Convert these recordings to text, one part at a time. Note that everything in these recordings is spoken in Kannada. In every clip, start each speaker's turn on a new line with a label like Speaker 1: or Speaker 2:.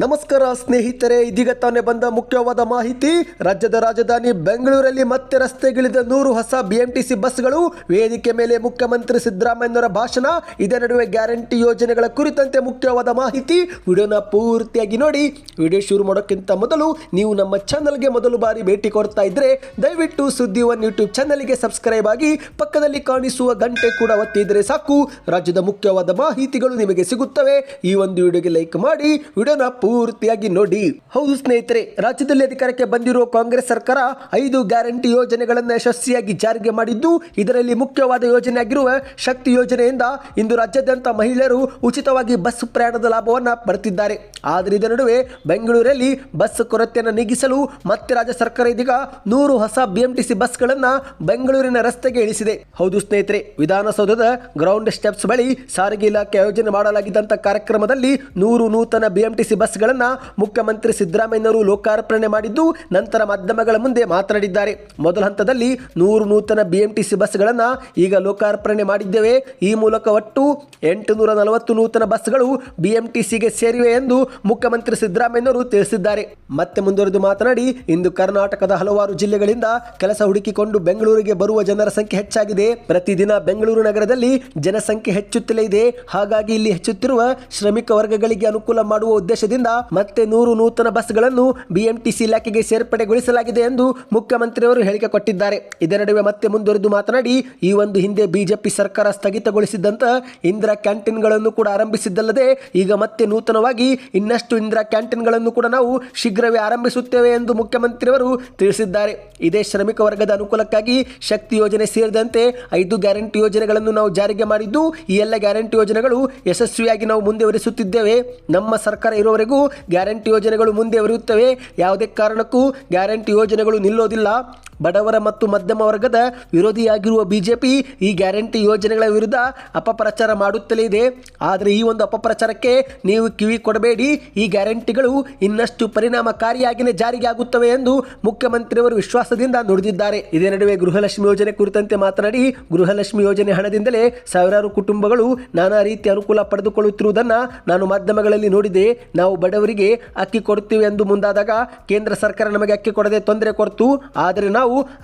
Speaker 1: ನಮಸ್ಕಾರ ಸ್ನೇಹಿತರೆ, ಇದೀಗ ತಾನೇ ಬಂದ ಮುಖ್ಯವಾದ ಮಾಹಿತಿ. ರಾಜ್ಯದ ರಾಜಧಾನಿ ಬೆಂಗಳೂರಲ್ಲಿ ಮತ್ತೆ ರಸ್ತೆಗಿಳಿದ ನೂರು ಹೊಸ ಬಿಎಂಟಿಸಿ ಬಸ್ಗಳು, ವೇದಿಕೆ ಮೇಲೆ ಮುಖ್ಯಮಂತ್ರಿ ಸಿದ್ದರಾಮಯ್ಯನವರ ಭಾಷಣ, ಇದೇ ನಡುವೆ ಗ್ಯಾರಂಟಿ ಯೋಜನೆಗಳ ಕುರಿತಂತೆ ಮುಖ್ಯವಾದ ಮಾಹಿತಿ. ವಿಡಿಯೋನ ಪೂರ್ತಿಯಾಗಿ ನೋಡಿ, ವಿಡಿಯೋ ಶುರು ಮಾಡೋಕ್ಕಿಂತ ಮೊದಲು ನೀವು ನಮ್ಮ ಚಾನಲ್ಗೆ ಮೊದಲು ಬಾರಿ ಭೇಟಿ ಕೊಡ್ತಾ ಇದ್ರೆ, ದಯವಿಟ್ಟು ಸುದ್ದಿ ಒನ್ ಯೂಟ್ಯೂಬ್ ಚಾನಲ್ಗೆ ಸಬ್ಸ್ಕ್ರೈಬ್ ಆಗಿ, ಪಕ್ಕದಲ್ಲಿ ಕಾಣಿಸುವ ಗಂಟೆ ಕೂಡ ಒತ್ತಿದ್ರೆ ಸಾಕು. ರಾಜ್ಯದ ಮುಖ್ಯವಾದ ಮಾಹಿತಿಗಳು ನಿಮಗೆ ಸಿಗುತ್ತವೆ. ಈ ಒಂದು ವಿಡಿಯೋಗೆ ಲೈಕ್ ಮಾಡಿ, ವಿಡಿಯೋನ ಪೂರ್ತಿಯಾಗಿ ನೋಡಿ. ಹೌದು ಸ್ನೇಹಿತರೆ, ರಾಜ್ಯದಲ್ಲಿ ಅಧಿಕಾರಕ್ಕೆ ಬಂದಿರುವ ಕಾಂಗ್ರೆಸ್ ಸರ್ಕಾರ ಐದು ಗ್ಯಾರಂಟಿ ಯೋಜನೆಗಳನ್ನು ಯಶಸ್ವಿಯಾಗಿ ಜಾರಿಗೆ ಮಾಡಿದ್ದು, ಇದರಲ್ಲಿ ಮುಖ್ಯವಾದ ಯೋಜನೆಯಾಗಿರುವ ಶಕ್ತಿ ಯೋಜನೆಯಿಂದ ಇಂದು ರಾಜ್ಯಾದ್ಯಂತ ಮಹಿಳೆಯರು ಉಚಿತವಾಗಿ ಬಸ್ ಪ್ರಯಾಣದ ಲಾಭವನ್ನು ಪಡೆದಿದ್ದಾರೆ. ಆದರೆ ಇದರ ನಡುವೆ ಬೆಂಗಳೂರಲ್ಲಿ ಬಸ್ ಕೊರತೆಯನ್ನು ನೀಗಿಸಲು ಮತ್ತೆ ರಾಜ್ಯ ಸರ್ಕಾರ ಇದೀಗ ನೂರು ಹೊಸ ಬಿಎಂಟಿಸಿ ಬಸ್ಗಳನ್ನು ಬೆಂಗಳೂರಿನ ರಸ್ತೆಗೆ ಇಳಿಸಿದೆ. ಹೌದು ಸ್ನೇಹಿತರೆ, ವಿಧಾನಸೌಧದ ಗ್ರೌಂಡ್ ಸ್ಟೆಪ್ಸ್ ಬಳಿ ಸಾರಿಗೆ ಇಲಾಖೆ ಆಯೋಜನೆ ಮಾಡಲಾಗಿದ್ದಂಥ ಕಾರ್ಯಕ್ರಮದಲ್ಲಿ ನೂರು ನೂತನ ಬಿಎಂಟಿಸಿ ಬಸ್ಗಳನ್ನು ಮುಖ್ಯಮಂತ್ರಿ ಸಿದ್ದರಾಮಯ್ಯನವರು ಲೋಕಾರ್ಪಣೆ ಮಾಡಿದ್ದು, ನಂತರ ಮಾಧ್ಯಮಗಳ ಮುಂದೆ ಮಾತನಾಡಿದ್ದಾರೆ. ಮೊದಲ ಹಂತದಲ್ಲಿ ನೂರು ನೂತನ ಬಿಎಂಟಿಸಿ ಬಸ್ಗಳನ್ನು ಈಗ ಲೋಕಾರ್ಪಣೆ ಮಾಡಿದ್ದೇವೆ. ಈ ಮೂಲಕ ಒಟ್ಟು ಎಂಟುನೂರ ನಲವತ್ತು ನೂತನ ಬಸ್ಗಳು ಬಿಎಂಟಿಸಿಗೆ ಸೇರಿವೆ ಎಂದು ಮುಖ್ಯಮಂತ್ರಿ ಸಿದ್ದರಾಮಯ್ಯನವರು ತಿಳಿಸಿದ್ದಾರೆ. ಮತ್ತೆ ಮುಂದುವರೆದು ಮಾತನಾಡಿ, ಇಂದು ಕರ್ನಾಟಕದ ಹಲವಾರು ಜಿಲ್ಲೆಗಳಿಂದ ಕೆಲಸ ಹುಡುಕಿಕೊಂಡು ಬೆಂಗಳೂರಿಗೆ ಬರುವ ಜನರ ಸಂಖ್ಯೆ ಹೆಚ್ಚಾಗಿದೆ. ಪ್ರತಿದಿನ ಬೆಂಗಳೂರು ನಗರದಲ್ಲಿ ಜನಸಂಖ್ಯೆ ಹೆಚ್ಚುತ್ತಲೇ ಇದೆ. ಹಾಗಾಗಿ ಇಲ್ಲಿ ಹೆಚ್ಚುತ್ತಿರುವ ಶ್ರಮಿಕ ವರ್ಗಗಳಿಗೆ ಅನುಕೂಲ ಮಾಡುವ ಉದ್ದೇಶದಿಂದ ಮತ್ತೆ ನೂರು ನೂತನ ಬಸ್ಗಳನ್ನು ಬಿಎಂಟಿಸಿ ಇಲಾಖೆಗೆ ಸೇರ್ಪಡೆಗೊಳಿಸಲಾಗಿದೆ ಎಂದು ಮುಖ್ಯಮಂತ್ರಿಯವರು ಹೇಳಿಕೆ ಕೊಟ್ಟಿದ್ದಾರೆ. ಇದರ ನಡುವೆ ಮತ್ತೆ ಮುಂದುವರೆದು ಮಾತನಾಡಿ, ಈ ಒಂದು ಹಿಂದೆ ಬಿಜೆಪಿ ಸರ್ಕಾರ ಸ್ಥಗಿತಗೊಳಿಸಿದ್ದಂತ ಇಂದಿರಾ ಕ್ಯಾಂಟೀನ್ಗಳನ್ನು ಕೂಡ ಆರಂಭಿಸಿದ್ದಲ್ಲದೆ, ಈಗ ಮತ್ತೆ ನೂತನವಾಗಿ ಇನ್ನಷ್ಟು ಇಂದಿರಾ ಕ್ಯಾಂಟೀನ್ಗಳನ್ನು ಕೂಡ ನಾವು ಶೀಘ್ರವೇ ಆರಂಭಿಸುತ್ತೇವೆ ಎಂದು ಮುಖ್ಯಮಂತ್ರಿಯವರು ತಿಳಿಸಿದ್ದಾರೆ. ಇದೇ ಶ್ರಮಿಕ ವರ್ಗದ ಅನುಕೂಲಕ್ಕಾಗಿ ಶಕ್ತಿ ಯೋಜನೆ ಸೇರಿದಂತೆ ಐದು ಗ್ಯಾರಂಟಿ ಯೋಜನೆಗಳನ್ನು ನಾವು ಜಾರಿಗೆ ಮಾಡಿದ್ದು, ಈ ಎಲ್ಲ ಗ್ಯಾರಂಟಿ ಯೋಜನೆಗಳು ಯಶಸ್ವಿಯಾಗಿ ನಾವು ಮುಂದುವರಿಸುತ್ತಿದ್ದೇವೆ. ನಮ್ಮ ಸರ್ಕಾರ ಇರುವವರೆಗೂ ಗ್ಯಾರಂಟಿ ಯೋಜನೆಗಳು ಮುಂದೆ ಬರುತ್ತವೆ ಯಾವುದೇ ಕಾರಣಕ್ಕೂ ಗ್ಯಾರಂಟಿ ಯೋಜನೆಗಳು ನಿಲ್ಲೋದಿಲ್ಲ. ಬಡವರ ಮತ್ತು ಮಧ್ಯಮ ವರ್ಗದ ವಿರೋಧಿಯಾಗಿರುವ ಬಿಜೆಪಿ ಈ ಗ್ಯಾರಂಟಿ ಯೋಜನೆಗಳ ವಿರುದ್ಧ ಅಪಪ್ರಚಾರ ಮಾಡುತ್ತಲೇ ಇದೆ. ಆದರೆ ಈ ಒಂದು ಅಪಪ್ರಚಾರಕ್ಕೆ ನೀವು ಕಿವಿ ಕೊಡಬೇಡಿ. ಈ ಗ್ಯಾರಂಟಿಗಳು ಇನ್ನಷ್ಟು ಪರಿಣಾಮಕಾರಿಯಾಗಿಯೇ ಜಾರಿಗೆ ಆಗುತ್ತವೆ ಎಂದು ಮುಖ್ಯಮಂತ್ರಿಯವರು ವಿಶ್ವಾಸದಿಂದ ನುಡಿದಿದ್ದಾರೆ. ಇದೇ ನಡುವೆ ಗೃಹಲಕ್ಷ್ಮಿ ಯೋಜನೆ ಕುರಿತಂತೆ ಮಾತನಾಡಿ, ಗೃಹಲಕ್ಷ್ಮಿ ಯೋಜನೆ ಹಣದಿಂದಲೇ ಸಾವಿರಾರು ಕುಟುಂಬಗಳು ನಾನಾ ರೀತಿ ಅನುಕೂಲ ಪಡೆದುಕೊಳ್ಳುತ್ತಿರುವುದನ್ನು ನಾನು ಮಾಧ್ಯಮಗಳಲ್ಲಿ ನೋಡಿದೆ. ನಾವು ಬಡವರಿಗೆ ಅಕ್ಕಿ ಕೊಡುತ್ತೇವೆ ಎಂದು ಮುಂದಾದಾಗ ಕೇಂದ್ರ ಸರ್ಕಾರ ನಮಗೆ ಅಕ್ಕಿ ಕೊಡದೆ ತೊಂದರೆ ಕೊಡ್ತು. ಆದರೆ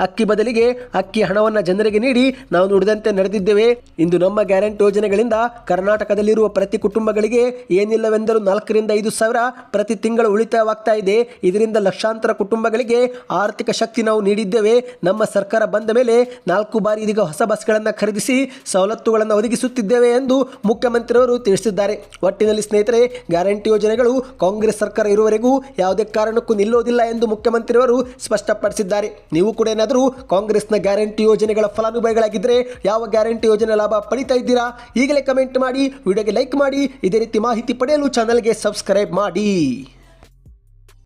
Speaker 1: ಅಕ್ಕಿ ಬದಲಿಗೆ ಅಕ್ಕಿ ಹಣವನ್ನು ಜನರಿಗೆ ನೀಡಿ ನಾವು ನುಡಿದಂತೆ ನಡೆದಿದ್ದೇವೆ. ಇಂದು ನಮ್ಮ ಗ್ಯಾರಂಟಿ ಯೋಜನೆಗಳಿಂದ ಕರ್ನಾಟಕದಲ್ಲಿರುವ ಪ್ರತಿ ಕುಟುಂಬಗಳಿಗೆ ಏನಿಲ್ಲವೆಂದರೂ ನಾಲ್ಕರಿಂದ ಐದು ಸಾವಿರ ಪ್ರತಿ ತಿಂಗಳು ಉಳಿತಾಯವಾಗ್ತಾ ಇದೆ. ಇದರಿಂದ ಲಕ್ಷಾಂತರ ಕುಟುಂಬಗಳಿಗೆ ಆರ್ಥಿಕ ಶಕ್ತಿ ನಾವು ನೀಡಿದ್ದೇವೆ. ನಮ್ಮ ಸರ್ಕಾರ ಬಂದ ಮೇಲೆ ನಾಲ್ಕು ಬಾರಿ ಇದೀಗ ಹೊಸ ಬಸ್ಗಳನ್ನು ಖರೀದಿಸಿ ಸವಲತ್ತುಗಳನ್ನು ಒದಗಿಸುತ್ತಿದ್ದೇವೆ ಎಂದು ಮುಖ್ಯಮಂತ್ರಿಯವರು ತಿಳಿಸಿದ್ದಾರೆ. ಒಟ್ಟಿನಲ್ಲಿ ಸ್ನೇಹಿತರೆ, ಗ್ಯಾರಂಟಿ ಯೋಜನೆಗಳು ಕಾಂಗ್ರೆಸ್ ಸರ್ಕಾರ ಇರುವವರೆಗೂ ಯಾವುದೇ ಕಾರಣಕ್ಕೂ ನಿಲ್ಲೋದಿಲ್ಲ ಎಂದು ಮುಖ್ಯಮಂತ್ರಿಯವರು ಸ್ಪಷ್ಟಪಡಿಸಿದ್ದಾರೆ. ನೀವು ಕೂಡ ಏನಾದರೂ ಕಾಂಗ್ರೆಸ್ನ ಗ್ಯಾರಂಟಿ ಯೋಜನೆಗಳ ಫಲಾನುಭವಿಗಳಾಗಿದ್ದರೆ ಯಾವ ಗ್ಯಾರಂಟಿ ಯೋಜನೆ ಲಾಭ ಪಡಿತಾ ಇದ್ದೀರಾ? ಈಗಲೇ ಕಮೆಂಟ್ ಮಾಡಿ, ವಿಡಿಯೋಗೆ ಲೈಕ್ ಮಾಡಿ, ಇದೇ ರೀತಿ ಮಾಹಿತಿ ಪಡೆಯಲು ಚಾನಲ್ಗೆ ಸಬ್ಸ್ಕ್ರೈಬ್ ಮಾಡಿ.